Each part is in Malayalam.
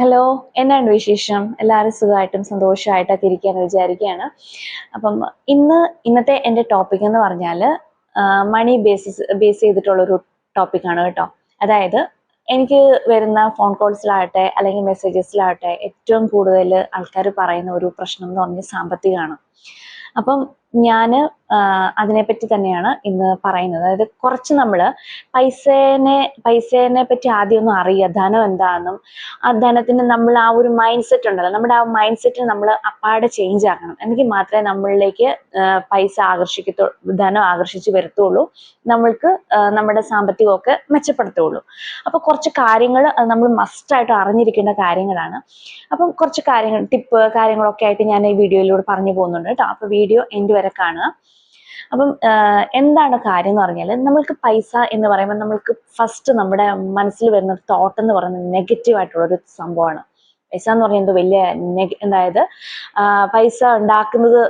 ഹലോ എന്നാണ് വിശേഷം? എല്ലാവരും സുഖമായിട്ടും സന്തോഷമായിട്ടൊക്കെ ഇരിക്കുകയെന്ന് വിചാരിക്കുകയാണ്. അപ്പം ഇന്ന് ഇന്നത്തെ എന്റെ ടോപ്പിക് എന്ന് പറഞ്ഞാൽ മണി ബേസിസ് ബേസ് ചെയ്തിട്ടുള്ളൊരു ടോപ്പിക്കാണ് കേട്ടോ. അതായത് എനിക്ക് വരുന്ന ഫോൺ കോൾസിലാകട്ടെ അല്ലെങ്കിൽ മെസ്സേജസിലാകട്ടെ ഏറ്റവും കൂടുതൽ ആൾക്കാർ പറയുന്ന ഒരു പ്രശ്നം എന്ന് പറഞ്ഞാൽ സാമ്പത്തികമാണ്. അപ്പം ഞാൻ അതിനെപ്പറ്റി തന്നെയാണ് ഇന്ന് പറയുന്നത്. അതായത് കുറച്ച് നമ്മൾ പൈസേനെ പൈസേനെ പറ്റി ആദ്യം ഒന്ന് അറിയുക. ധനം എന്താണെന്നും ആ ധനത്തിന് നമ്മൾ ആ ഒരു മൈൻഡ് സെറ്റ് ഉണ്ടല്ലോ. നമ്മുടെ ആ മൈൻഡ് സെറ്റ് നമ്മൾ അപ്പാടെ ചേഞ്ച് ആക്കണം. എന്നെങ്കിൽ മാത്രമേ നമ്മളിലേക്ക് പൈസ ആകർഷിക്കത്തു ധനം ആകർഷിച്ച് വരത്തുള്ളൂ. നമ്മൾക്ക് നമ്മുടെ സാമ്പത്തികമൊക്കെ മെച്ചപ്പെടുത്തുള്ളൂ. അപ്പോൾ കുറച്ച് കാര്യങ്ങൾ നമ്മൾ മസ്റ്റായിട്ട് അറിഞ്ഞിരിക്കേണ്ട കാര്യങ്ങളാണ്. അപ്പം കുറച്ച് കാര്യങ്ങൾ ടിപ്പ് കാര്യങ്ങളൊക്കെ ആയിട്ട് ഞാൻ ഈ വീഡിയോയിലൂടെ പറഞ്ഞു പോകുന്നുണ്ട് കേട്ടോ. അപ്പോൾ വീഡിയോ എന്റെ വരെ കാണുക. അപ്പം എന്താണ് കാര്യം എന്ന് പറഞ്ഞാൽ നമ്മൾക്ക് പൈസ എന്ന് പറയുമ്പോൾ നമ്മൾക്ക് ഫസ്റ്റ് നമ്മുടെ മനസ്സിൽ വരുന്ന തോട്ട് എന്ന് പറയുന്നത് നെഗറ്റീവ് ആയിട്ടുള്ള ഒരു സംഭവമാണ്. പൈസ എന്ന് പറഞ്ഞാൽ എന്തോ വലിയ അതായത് പൈസ ഉണ്ടാക്കുന്നത്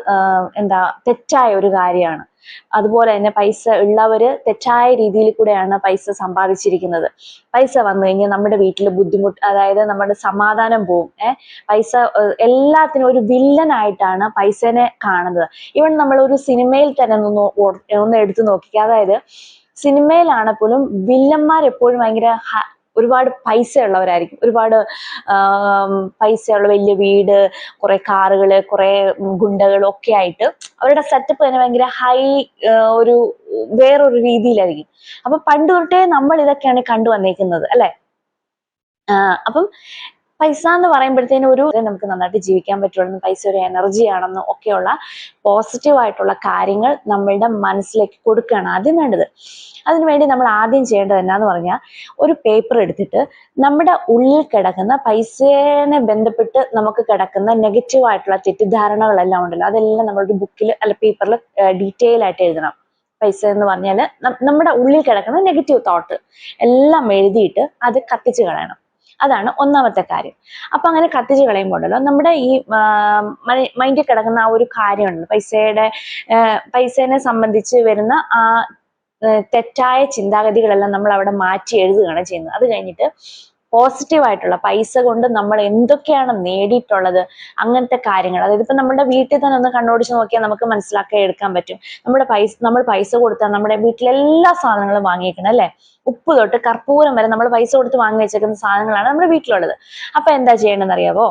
എന്താ തെറ്റായ ഒരു കാര്യമാണ്. അതുപോലെ തന്നെ പൈസ ഉള്ളവര് തെറ്റായ രീതിയിൽ കൂടെയാണ് പൈസ സമ്പാദിച്ചിരിക്കുന്നത്. പൈസ വന്നു കഴിഞ്ഞാൽ നമ്മുടെ വീട്ടിൽ ബുദ്ധിമുട്ട് അതായത് നമ്മുടെ സമാധാനം പോവും. ഏഹ് പൈസ എല്ലാത്തിനും ഒരു വില്ലനായിട്ടാണ് പൈസനെ കാണുന്നത്. ഇവൺ നമ്മൾ ഒരു സിനിമയിൽ തന്നെ ഒന്ന് ഒന്ന് എടുത്തു നോക്കിക്കുക അതായത് സിനിമയിലാണ് പോലും വില്ലന്മാർ എപ്പോഴും ഭയങ്കര ഒരുപാട് പൈസ ഉള്ളവരായിരിക്കും ഒരുപാട് പൈസയുള്ള വലിയ വീട് കുറെ കാറുകൾ കുറെ ഗുണ്ടകൾ ഒക്കെ ആയിട്ട് അവരുടെ സെറ്റപ്പ് തന്നെ ഭയങ്കര ഹൈ ഒരു വേറൊരു രീതിയിലായിരിക്കും. അപ്പൊ പണ്ട് തൊട്ടേ നമ്മൾ ഇതൊക്കെയാണ് കണ്ടു വന്നേക്കുന്നത് അല്ലെ അപ്പം പൈസ എന്ന് പറയുമ്പോഴത്തേനും ഒരു നമുക്ക് നന്നായിട്ട് ജീവിക്കാൻ പറ്റുള്ളൂ പൈസ ഒരു എനർജി ആണെന്നും ഒക്കെയുള്ള പോസിറ്റീവ് ആയിട്ടുള്ള കാര്യങ്ങൾ നമ്മളുടെ മനസ്സിലേക്ക് കൊടുക്കുകയാണ് ആദ്യം വേണ്ടത്. അതിനുവേണ്ടി നമ്മൾ ആദ്യം ചെയ്യേണ്ടത് എന്നാന്ന് പറഞ്ഞാൽ ഒരു പേപ്പർ എടുത്തിട്ട് നമ്മുടെ ഉള്ളിൽ കിടക്കുന്ന പൈസേനെ ബന്ധപ്പെട്ട് നമുക്ക് കിടക്കുന്ന നെഗറ്റീവ് ആയിട്ടുള്ള തെറ്റിദ്ധാരണകളെല്ലാം ഉണ്ടല്ലോ അതെല്ലാം നമ്മളൊരു ബുക്കിൽ അല്ല പേപ്പറിൽ ഡീറ്റെയിൽ ആയിട്ട് എഴുതണം. പൈസ എന്ന് പറഞ്ഞാൽ നമ്മുടെ ഉള്ളിൽ കിടക്കുന്ന നെഗറ്റീവ് തോട്ട് എല്ലാം എഴുതിയിട്ട് അത് കത്തിച്ച് കളയണം. അതാണ് ഒന്നാമത്തെ കാര്യം. അപ്പൊ അങ്ങനെ കത്തിച്ച് കളയുമ്പോഴല്ലോ നമ്മുടെ ഈ മൈൻഡിൽ കിടക്കുന്ന ആ ഒരു കാര്യമുണ്ടല്ലോ പൈസയുടെ പൈസനെ സംബന്ധിച്ച് വരുന്ന ആ, തെറ്റായ ചിന്താഗതികളെല്ലാം നമ്മൾ അവിടെ മാറ്റി എഴുതുകയാണ് ചെയ്യുന്നത്. അത് കഴിഞ്ഞിട്ട് പോസിറ്റീവ് ആയിട്ടുള്ള പൈസ കൊണ്ട് നമ്മൾ എന്തൊക്കെയാണ് നേടിയിട്ടുള്ളത് അങ്ങനത്തെ കാര്യങ്ങൾ. അതായത് ഇപ്പൊ നമ്മുടെ വീട്ടിൽ തന്നെ ഒന്ന് കണ്ണോടിച്ച് നോക്കിയാൽ നമുക്ക് മനസ്സിലാക്കി എടുക്കാൻ പറ്റും. നമ്മുടെ പൈസ നമ്മൾ പൈസ കൊടുത്താൽ നമ്മുടെ വീട്ടിലെല്ലാ സാധനങ്ങളും വാങ്ങിയിരിക്കണം അല്ലെ? ഉപ്പ് തൊട്ട് കർപ്പൂരം വരെ നമ്മൾ പൈസ കൊടുത്ത് വാങ്ങി വെച്ചേക്കുന്ന സാധനങ്ങളാണ് നമ്മുടെ വീട്ടിലുള്ളത്. അപ്പൊ എന്താ ചെയ്യേണ്ടതെന്ന് അറിയാവോ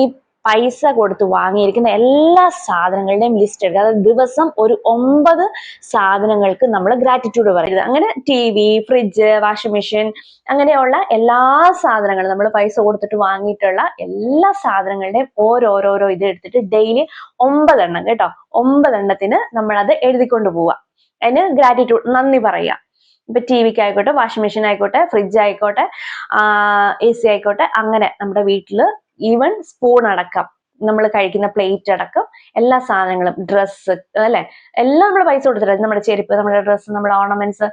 ഈ പൈസ കൊടുത്ത് വാങ്ങിയിരിക്കുന്ന എല്ലാ സാധനങ്ങളുടെയും ലിസ്റ്റ് എടുക്കുക. അതായത് ദിവസം ഒരു ഒമ്പത് സാധനങ്ങൾക്ക് നമ്മൾ ഗ്രാറ്റിറ്റ്യൂഡ് പറയുന്നത്. അങ്ങനെ T V fridge washing machine അങ്ങനെയുള്ള എല്ലാ സാധനങ്ങളും നമ്മൾ പൈസ കൊടുത്തിട്ട് വാങ്ങിയിട്ടുള്ള എല്ലാ സാധനങ്ങളുടെയും ഓരോരോരോ ഇത് എടുത്തിട്ട് ഡെയിലി ഒമ്പതെണ്ണം കേട്ടോ. ഒമ്പതെണ്ണത്തിന് നമ്മൾ അത് എഴുതിക്കൊണ്ട് പോവുക. അതിന് ഗ്രാറ്റിറ്റ്യൂഡ് നന്ദി പറയുക. ഇപ്പൊ ടി വിക്ക് ആയിക്കോട്ടെ വാഷിംഗ് മെഷീൻ ആയിക്കോട്ടെ ഫ്രിഡ്ജ് ആയിക്കോട്ടെ എ സി ആയിക്കോട്ടെ അങ്ങനെ നമ്മുടെ വീട്ടിൽ ഈവൻ സ്പൂൺ അടക്കം നമ്മൾ കഴിക്കുന്ന പ്ലേറ്റ് അടക്കം എല്ലാ സാധനങ്ങളും ഡ്രസ്സ് അല്ലെ? എല്ലാം നമ്മൾ പൈസ കൊടുത്തിട്ട് നമ്മുടെ ചെരുപ്പ് നമ്മുടെ ഡ്രസ്സ് നമ്മുടെ ഓർണമെന്റ്സ്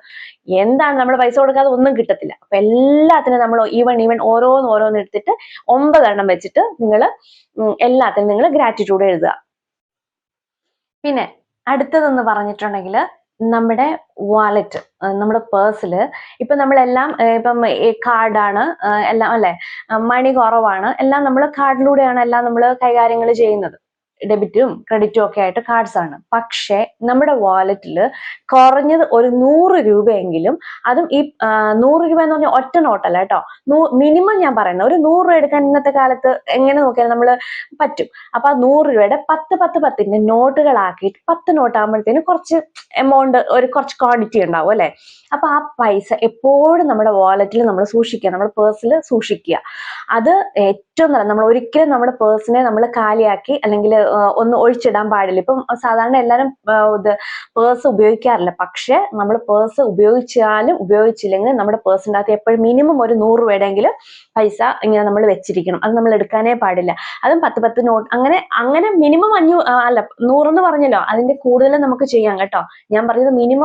എന്താണ് നമ്മൾ പൈസ കൊടുക്കാതെ ഒന്നും കിട്ടത്തില്ല. അപ്പൊ എല്ലാത്തിനും നമ്മൾ ഈവൺ ഈവൺ ഓരോന്ന് ഓരോന്ന് എടുത്തിട്ട് ഒമ്പതെണ്ണം വെച്ചിട്ട് നിങ്ങൾ എല്ലാത്തിനും നിങ്ങൾ ഗ്രാറ്റിറ്റ്യൂഡ് എഴുതുക. പിന്നെ അടുത്തതെന്ന് പറഞ്ഞിട്ടുണ്ടെങ്കിൽ നമ്മുടെ വാലറ്റ് നമ്മുടെ പേഴ്സിൽ ഇപ്പൊ നമ്മളെല്ലാം ഇപ്പം കാർഡാണ് എല്ലാം അല്ലേ? മണി കുറവാണ്. എല്ലാം നമ്മൾ കാർഡിലൂടെയാണ് എല്ലാം നമ്മൾ കൈകാര്യങ്ങൾ ചെയ്യുന്നത്. ഡെബിറ്റും ക്രെഡിറ്റും ഒക്കെ ആയിട്ട് കാർഡ്സ് ആണ്. പക്ഷേ നമ്മുടെ വാലറ്റിൽ കുറഞ്ഞത് ഒരു നൂറ് രൂപയെങ്കിലും അതും ഈ നൂറ് രൂപ എന്ന് പറഞ്ഞാൽ ഒറ്റ നോട്ടല്ല കേട്ടോ. മിനിമം ഞാൻ പറയുന്നത് ഒരു നൂറ് രൂപ എടുക്കാൻ ഇന്നത്തെ കാലത്ത് എങ്ങനെ നോക്കിയാൽ നമ്മൾ പറ്റും. അപ്പൊ ആ നൂറ് രൂപയുടെ പത്ത് പത്ത് പത്തിന്റെ നോട്ടുകളാക്കിയിട്ട് പത്ത് നോട്ടാകുമ്പോഴത്തേന് കുറച്ച് എമൗണ്ട് ഒരു കുറച്ച് ക്വാണ്ടിറ്റി ഉണ്ടാവും അല്ലെ? അപ്പൊ ആ പൈസ എപ്പോഴും നമ്മുടെ വാലറ്റിൽ നമ്മൾ സൂക്ഷിക്കുക നമ്മുടെ പേഴ്സിൽ സൂക്ഷിക്കുക. അത് ഏറ്റവും നല്ല നമ്മൾ ഒരിക്കലും നമ്മുടെ പേഴ്സിനെ നമ്മൾ കാലിയാക്കി അല്ലെങ്കിൽ ഒന്ന് ഒഴിച്ചിടാൻ പാടില്ല. ഇപ്പം സാധാരണ എല്ലാവരും ഇത് പേഴ്സ് ഉപയോഗിക്കാറില്ല. പക്ഷെ നമ്മൾ പേഴ്സ് ഉപയോഗിച്ചാലും ഉപയോഗിച്ചില്ലെങ്കിൽ നമ്മുടെ പേഴ്സിന്റെ അകത്ത് എപ്പോഴും മിനിമം ഒരു നൂറ് രൂപയുടെയെങ്കിലും പൈസ ഇങ്ങനെ നമ്മൾ വെച്ചിരിക്കണം. അത് നമ്മൾ എടുക്കാനേ പാടില്ല. അതും പത്ത് പത്ത് നോട്ട് അങ്ങനെ അങ്ങനെ മിനിമം അഞ്ഞൂ അല്ല നൂറെന്ന് പറഞ്ഞല്ലോ. അതിന്റെ കൂടുതൽ നമുക്ക് ചെയ്യാം കേട്ടോ. ഞാൻ പറഞ്ഞത് മിനിമം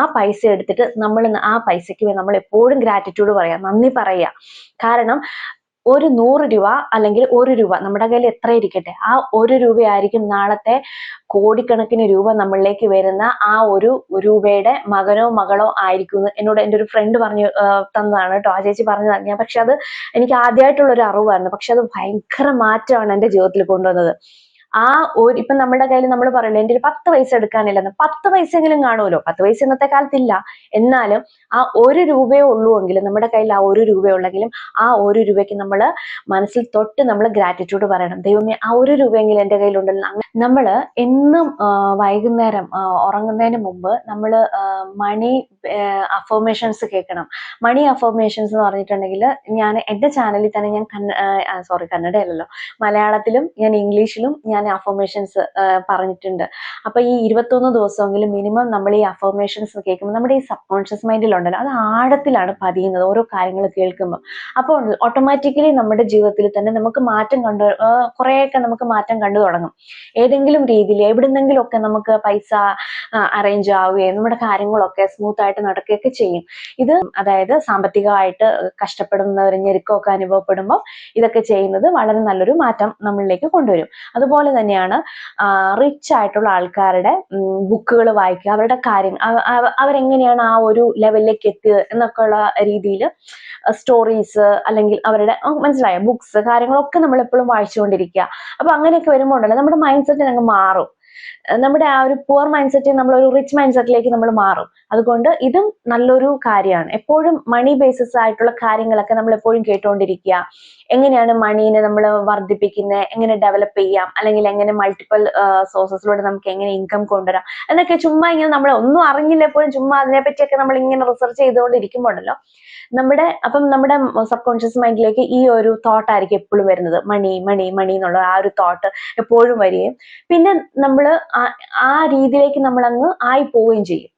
ആ പൈസ എടുത്തിട്ട് നമ്മൾ ആ പൈസയ്ക്ക് നമ്മൾ എപ്പോഴും ഗ്രാറ്റിറ്റ്യൂഡ് പറയാം. നന്ദി പറയുക. കാരണം ഒരു നൂറ് രൂപ അല്ലെങ്കിൽ ഒരു രൂപ നമ്മുടെ കയ്യിൽ എത്ര ഇരിക്കട്ടെ ആ ഒരു രൂപയായിരിക്കും നാളത്തെ കോടിക്കണക്കിന് രൂപ നമ്മളിലേക്ക് വരുന്ന ആ ഒരു രൂപയുടെ മകനോ മകളോ ആയിരിക്കും എന്ന് എന്നോട് എന്റെ ഒരു ഫ്രണ്ട് പറഞ്ഞു തന്നതാണ് കേട്ടോ. ആ ചേച്ചി പറഞ്ഞതാണ് ഞാൻ പക്ഷെ അത് എനിക്ക് ആദ്യമായിട്ടുള്ള ഒരു അറിവായിരുന്നു. പക്ഷെ അത് ഭയങ്കര മാറ്റമാണ് എന്റെ ജീവിതത്തിൽ കൊണ്ടുവന്നത്. ആ ഒരു ഇപ്പൊ നമ്മുടെ കയ്യിൽ നമ്മൾ പറയുന്നത് എന്റെ ഒരു പത്ത് പൈസ എടുക്കാനില്ലെന്ന്. പത്ത് പൈസയെങ്കിലും കാണുമല്ലോ? പത്ത് പൈസ ഇന്നത്തെ കാലത്തില്ല. എന്നാലും ആ ഒരു രൂപയേ ഉള്ളൂ എങ്കിലും നമ്മുടെ കയ്യിൽ ആ ഒരു രൂപയുള്ളെങ്കിലും ആ ഒരു രൂപയ്ക്ക് നമ്മൾ മനസ്സിൽ തൊട്ട് നമ്മൾ ഗ്രാറ്റിറ്റ്യൂഡ് പറയണം. ദൈവമേ ആ ഒരു രൂപയെങ്കിലും എന്റെ കയ്യിലുണ്ടല്ലോ നമ്മൾ എന്നും വൈകുന്നേരം ഉറങ്ങുന്നതിന് മുമ്പ് നമ്മൾ മണി അഫോർമേഷൻസ് കേൾക്കണം. മണി അഫോർമേഷൻസ് എന്ന് പറഞ്ഞിട്ടുണ്ടെങ്കിൽ ഞാൻ എന്റെ ചാനലിൽ തന്നെ ഞാൻ സോറി കന്നഡയല്ലല്ലോ. മലയാളത്തിലും ഞാൻ ഇംഗ്ലീഷിലും ഞാൻ അഫോർമേഷൻസ് പറഞ്ഞിട്ടുണ്ട്. അപ്പൊ ഈ ഇരുപത്തൊന്ന് ദിവസമെങ്കിലും മിനിമം നമ്മൾ ഈ അഫോർമേഷൻസ് കേൾക്കുമ്പോൾ നമ്മുടെ ഈ സബ് കോൺഷ്യസ് മൈൻഡിലുണ്ടല്ലോ അത് ആഴത്തിലാണ് പതിയുന്നത് ഓരോ കാര്യങ്ങൾ കേൾക്കുമ്പോൾ. അപ്പോൾ ഓട്ടോമാറ്റിക്കലി നമ്മുടെ ജീവിതത്തിൽ തന്നെ നമുക്ക് മാറ്റം കണ്ടു കുറേയൊക്കെ നമുക്ക് മാറ്റം കണ്ടു തുടങ്ങും. ഏതെങ്കിലും രീതിയിൽ എവിടുന്നെങ്കിലും ഒക്കെ നമുക്ക് പൈസ അറേഞ്ച് ആവുകയും നമ്മുടെ കാര്യങ്ങളൊക്കെ സ്മൂത്ത് ആയിട്ട് നടക്കുകയൊക്കെ ചെയ്യും. ഇത് അതായത് സാമ്പത്തികമായിട്ട് കഷ്ടപ്പെടുന്നവർ ഞെരുക്കമൊക്കെ അനുഭവപ്പെടുമ്പോൾ ഇതൊക്കെ ചെയ്യുന്നത് വളരെ നല്ലൊരു മാറ്റം നമ്മളിലേക്ക് കൊണ്ടുവരും. അതുപോലെ തന്നെയാണ് റിച്ച് ആയിട്ടുള്ള ആൾക്കാരുടെ ബുക്കുകൾ വായിക്കുക അവരുടെ കാര്യം അവ- അവ- അവരെങ്ങനെയാണ് ആ ഒരു ലെവലിലേക്ക് എത്തിയത് എന്നൊക്കെ ഉള്ള രീതിയിൽ സ്റ്റോറീസ് അല്ലെങ്കിൽ അവരുടെ മനസ്സിലായ മനസ്സിലായോ? ബുക്സ് കാര്യങ്ങളൊക്കെ നമ്മൾ എപ്പോഴും വായിച്ചുകൊണ്ടിരിക്കുക. അപ്പൊ അങ്ങനെയൊക്കെ വരുമ്പോൾ ഉണ്ടല്ലോ നമ്മുടെ മൈൻഡ് സെറ്റ് അങ്ങ് മാറും. നമ്മുടെ ആ ഒരു പുവർ മൈൻഡ് സെറ്റ് നമ്മൾ ഒരു റിച്ച് മൈൻഡ് സെറ്റിലേക്ക് നമ്മൾ മാറും. അതുകൊണ്ട് ഇതും നല്ലൊരു കാര്യമാണ്. എപ്പോഴും മണി ബേസിസ് ആയിട്ടുള്ള കാര്യങ്ങളൊക്കെ നമ്മൾ എപ്പോഴും കേട്ടുകൊണ്ടിരിക്കുക. എങ്ങനെയാണ് മണീനെ നമ്മൾ വർദ്ധിപ്പിക്കുന്നത് എങ്ങനെ ഡെവലപ്പ് ചെയ്യാം അല്ലെങ്കിൽ എങ്ങനെ മൾട്ടിപ്പിൾ സോഴ്സസിലൂടെ നമുക്ക് എങ്ങനെ ഇൻകം കൊണ്ടുവരാം എന്നൊക്കെ ചുമ്മാ ഇങ്ങനെ നമ്മൾ ഒന്നും അറിഞ്ഞില്ല എപ്പോഴും ചുമ്മാ അതിനെപ്പറ്റിയൊക്കെ നമ്മൾ ഇങ്ങനെ റിസർച്ച് ചെയ്തുകൊണ്ടിരിക്കുമ്പോഴല്ലോ നമ്മുടെ അപ്പം നമ്മുടെ സബ് കോൺഷ്യസ് മൈൻഡിലേക്ക് ഈ ഒരു തോട്ട് ആയിരിക്കും എപ്പോഴും വരുന്നത്. മണി മണി മണി എന്നുള്ള ആ ഒരു തോട്ട് എപ്പോഴും വരികയും പിന്നെ നമ്മൾ ആ രീതിയിലേക്ക് നമ്മൾ അങ്ങ് ആയി പോവുകയും ചെയ്യും.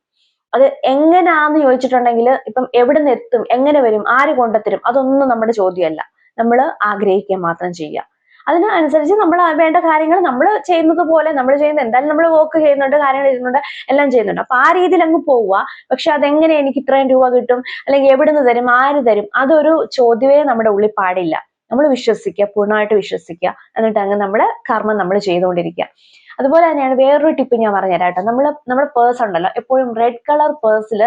അത് എങ്ങനെയാന്ന് ചോദിച്ചിട്ടുണ്ടെങ്കിൽ ഇപ്പം എവിടെ നിന്ന് എത്തും എങ്ങനെ വരും ആര് കൊണ്ടെത്തരും അതൊന്നും നമ്മുടെ ചോദ്യമല്ല. നമ്മൾ ആഗ്രഹിക്കുക മാത്രം ചെയ്യുക. അതിനനുസരിച്ച് നമ്മൾ വേണ്ട കാര്യങ്ങൾ നമ്മൾ ചെയ്യുന്നത് പോലെ നമ്മൾ ചെയ്യുന്ന എന്തായാലും നമ്മൾ വർക്ക് ചെയ്യുന്നുണ്ട് കാര്യങ്ങൾ ചെയ്യുന്നുണ്ട് എല്ലാം ചെയ്യുന്നുണ്ട്. അപ്പൊ ആ രീതിയിൽ അങ്ങ് പോവുക. പക്ഷെ അതെങ്ങനെ എനിക്ക് ഇത്രയും രൂപ കിട്ടും? അല്ലെങ്കിൽ എവിടെ നിന്ന് തരും? ആര് തരും? അതൊരു ചോദ്യമേ നമ്മുടെ ഉള്ളിൽ പാടില്ല. നമ്മൾ വിശ്വസിക്കുക പൂർണമായിട്ട് വിശ്വസിക്കുക. എന്നിട്ട് അങ്ങ് നമ്മുടെ കർമ്മം നമ്മൾ ചെയ്തുകൊണ്ടിരിക്കുക. അതുപോലെ തന്നെയാണ് വേറൊരു ടിപ്പ് ഞാൻ പറഞ്ഞുതരാം കേട്ടോ നമ്മൾ നമ്മുടെ പേഴ്സ് ഉണ്ടല്ലോ. എപ്പോഴും റെഡ് കളർ പേഴ്സിൽ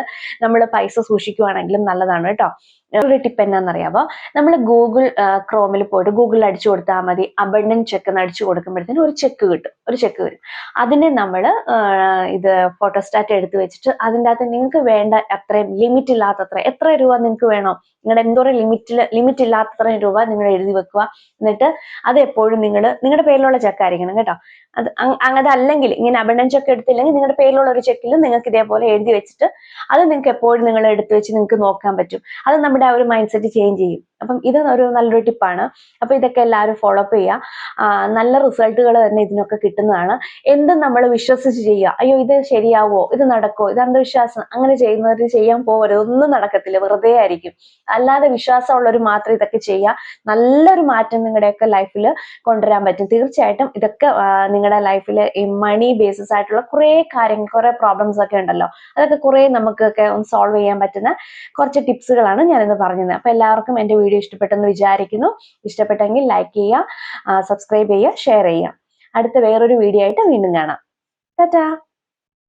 നമ്മൾ പൈസ സൂക്ഷിക്കുവാണെങ്കിലും നല്ലതാണ് കേട്ടോ. ഒരു ടിപ്പ് എന്നാന്നറിയാമോ നമ്മൾ ഗൂഗിൾ ക്രോമിൽ പോയിട്ട് ഗൂഗിളിൽ അടിച്ചു കൊടുത്താൽ മതി. അബണ്ടൻ ചെക്ക് എന്ന് അടിച്ചു കൊടുക്കുമ്പോഴത്തേനും ഒരു ചെക്ക് കിട്ടും. ഒരു ചെക്ക് വരും. അതിനെ നമ്മൾ ഇത് ഫോട്ടോസ്റ്റാറ്റ് എടുത്ത് വെച്ചിട്ട് അതിന്റെ അകത്ത് നിങ്ങൾക്ക് വേണ്ട അത്രയും ലിമിറ്റ് ഇല്ലാത്തത്ര എത്ര രൂപ നിങ്ങൾക്ക് വേണോ? നിങ്ങളുടെ എന്തോരം ലിമിറ്റിൽ ലിമിറ്റ് ഇല്ലാത്തത്രയും രൂപ നിങ്ങൾ എഴുതി വെക്കുക. എന്നിട്ട് അത് എപ്പോഴും നിങ്ങൾ നിങ്ങളുടെ പേരിലുള്ള ചെക്കായിരിക്കണം കേട്ടോ. അത് അങ്ങനെ അല്ലെങ്കിൽ ഇങ്ങനെ അബണ്ടൻസ് ഒക്കെ എടുത്തില്ലെങ്കിൽ നിങ്ങളുടെ പേരിലുള്ള ഒരു ചെക്കിൽ നിങ്ങൾക്ക് ഇതേപോലെ എഴുതി വെച്ചിട്ട് അത് നിങ്ങൾക്ക് എപ്പോഴും നിങ്ങൾ എടുത്ത് വെച്ച് നിങ്ങൾക്ക് നോക്കാൻ പറ്റും. അത് നമ്മുടെ ആ ഒരു മൈൻഡ് സെറ്റ് ചേഞ്ച് ചെയ്യും. അപ്പം ഇത് ഒരു നല്ലൊരു ടിപ്പാണ്. അപ്പൊ ഇതൊക്കെ എല്ലാവരും ഫോളോ അപ്പ് ചെയ്യുക നല്ല റിസൾട്ടുകൾ തന്നെ ഇതിനൊക്കെ കിട്ടുന്നതാണ്. എന്തും നമ്മൾ വിശ്വസിച്ച് ചെയ്യുക. അയ്യോ ഇത് ശരിയാവോ? ഇത് നടക്കോ? ഇത് അന്ധവിശ്വാസം? അങ്ങനെ ചെയ്യുന്നവർ ചെയ്യാൻ പോകരുത് ഒന്നും നടക്കത്തില്ല. വെറുതെ ആയിരിക്കും. അല്ലാതെ വിശ്വാസമുള്ളവർ മാത്രം ഇതൊക്കെ ചെയ്യുക നല്ലൊരു മാറ്റം നിങ്ങളുടെയൊക്കെ ലൈഫിൽ കൊണ്ടുവരാൻ പറ്റും. തീർച്ചയായിട്ടും ഇതൊക്കെ നിങ്ങളുടെ ലൈഫിൽ ഈ മണി ബേസിസ് ആയിട്ടുള്ള കുറേ കാര്യങ്ങൾ കുറേ പ്രോബ്ലംസ് ഒക്കെ ഉണ്ടല്ലോ. അതൊക്കെ കുറേ നമുക്കൊക്കെ ഒന്ന് സോൾവ് ചെയ്യാൻ പറ്റുന്ന കുറച്ച് ടിപ്സുകളാണ് ഞാനിന്ന് പറഞ്ഞത് അപ്പൊ എല്ലാവർക്കും എന്റെ വീഡിയോ ഇഷ്ടപ്പെട്ടെന്ന് വിചാരിക്കുന്നു. ഇഷ്ടപ്പെട്ടെങ്കിൽ ലൈക്ക് ചെയ്യുക സബ്സ്ക്രൈബ് ചെയ്യുക ഷെയർ ചെയ്യുക. അടുത്ത വേറൊരു വീഡിയോ ആയിട്ട് വീണ്ടും കാണാം. ടാറ്റാ!